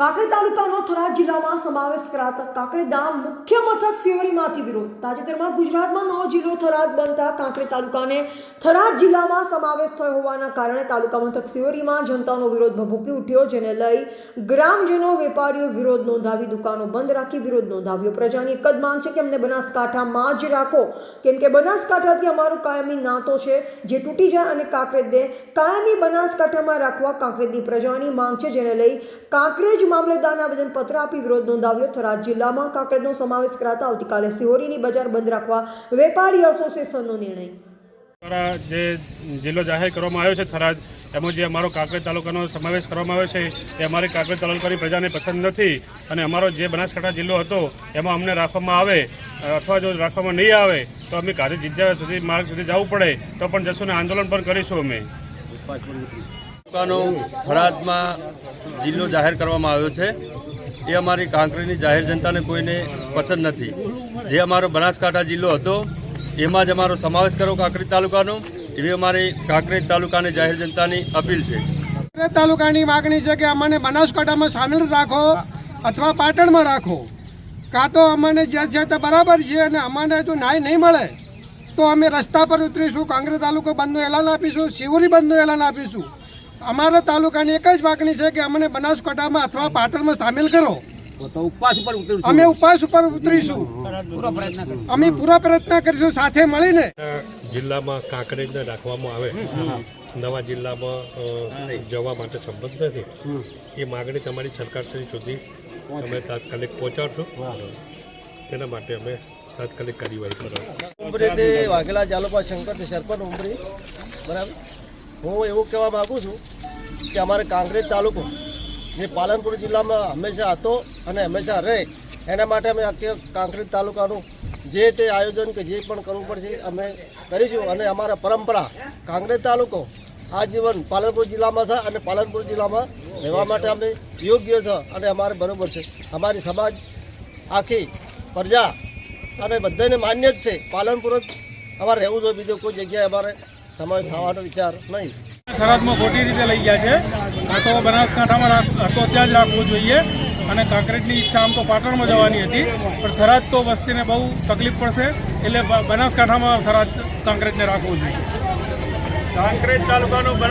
કાંકરેજ તાલુકાનો થરાદ જિલ્લામાં સમાવેશ કરાતા કાંકરેદામ મુખ્ય મથક સિવરીમાંથી વિરોધ. તાજેતરમાં ગુજરાતમાં નવો જિલ્લો થરાદ બનતા કાંકરી તાલુકાને થરાદ જિલ્લામાં સમાવેશ થયો હોવાના કારણે તાલુકા મથક સિયોરીમાં જનતાનો વિરોધ ભભૂકી ઉઠ્યો, જેને લઈ ગ્રામજનો, વેપારીઓ વિરોધ નોંધાવી દુકાનો બંધ રાખી વિરોધ નોંધાવ્યો. પ્રજાની એક જ માંગ છે કે અમને બનાસકાંઠામાં જ રાખો. કેમ કે બનાસકાંઠાથી અમારો કાયમી નાતો છે, જે તૂટી જાય અને કાંકરેજને કાયમી બનાસકાંઠામાં રાખવા કાંકરેજની પ્રજાની માંગ છે, જેને લઈ કાંકરેજ મામલેદારને આવેદનપત્ર આપી વિરોધ નોંધાવ્યો થરાદ જિલ્લામાં કાકડનો સમાવેશ કરાતા આવતીકાલે સિહોરીની બજાર બંધ રાખવા વેપારી એસોસિએશનનો નિર્ણય. જે જિલ્લો જાહેર કરવામાં આવ્યો છે થરાદ એમાં જે અમારો કાંકરેજ તાલુકાનો સમાવેશ કરવામાં આવ્યો છે એ અમારી કાંકરેજ તાલુકાની પ્રજાને પસંદ નથી. અને અમારો જે બનાસકાંઠા જિલ્લો હતો એમાં અમને રાખવામાં આવે અથવા જો રાખવામાં નહીં આવે તો અમે ગાંધી જગ્યા સુધી માર્ગ સુધી જવું પડે તો પણ જશું ને આંદોલન પણ કરીશું અમે. તાલુકાનો થરાદમાં જિલ્લો જાહેર કરવામાં આવ્યો છે. એ અમારી કાંકરીની જાહેર જનતાને કોઈને પસંદ નથી. જે અમારો બનાસકાંઠા જિલ્લો હતો, એમાં જ અમારો સમાવેશ કરો કાંકરી તાલુકાનો. એવી અમારી કાંકરેજ તાલુકાની જાહેર જનતાની અપીલ છે. કાંકરેજ તાલુકાની માગણી છે કે અમને બનાસકાંઠામાં સામેલ રાખો અથવા પાટણમાં રાખો. કાં તો અમને જ્યાં જ્યાં ત્યાં બરાબર છે અને અમને જો ન્યાય નહીં મળે, તો અમે રસ્તા પર ઉતરીશું કાંકરેજ તાલુકો બંધનું એલાન આપીશું, શિવરી બંધનું એલાન આપીશું. અમારા તાલુકાની એક જ માગણી છે કે અમને બનાસકાંઠામાં અથવા પાટણમાં સામેલ કરો. અમે ઉપવાસ ઉપર ઉતરીશું. અમે પૂરા પ્રયત્ન કરીશું સાથે મળીને. જિલ્લામાં કાંકરેજને રાખવામાં આવે. નવા જિલ્લામાં જવા માટે સંબંધ નથી. એ માગણી તમારી સરકારશ્રી સુધી અમે તાત્કાલિક પહોંચાડશું. તેના માટે અમે તાત્કાલિક કાર્યવાહી કરો વાઘેલા જાલોપા શંકર સરપંચ ઉમરી. બરાબર? હું એવું કહેવા માગું છું કે અમારે કાંકરેજ તાલુકો જે પાલનપુર જિલ્લામાં હંમેશા હતો અને હંમેશા રહે, એના માટે અમે આખી કાંકરેજ તાલુકાનું જે તે આયોજન કે જે પણ કરવું પડશે અમે કરીશું અને અમારા પરંપરા કાંકરેજ તાલુકો આજીવન પાલનપુર જિલ્લામાં છે અને પાલનપુર જિલ્લામાં રહેવા માટે અમે યોગ્ય છે અને અમારે બરાબર છે. અમારી સમાજ આખી પ્રજા અને બધાને માન્ય જ છે. પાલનપુર જ અમારે રહેવું જોઈએ. બીજો કોઈ જગ્યાએ અમારે સમાવેશ થવાનો વિચાર નહીં. થરાદમાં ખોટી રીતે લઈ ગયા છે. આ તો બનાસકાંઠામાં હતો તો ત્યાં જ રાખવું જોઈએ. અને કાંકરેજની ઈચ્છા આમ તો પાટણમાં જવાની હતી. પણ થરાદ તો વસ્તીને બહુ તકલીફ પડશે. એટલે બનાસકાંઠામાં થરાદ કાંકરેજને રાખવું જોઈએ. કાંકરેજ તાલુકાનું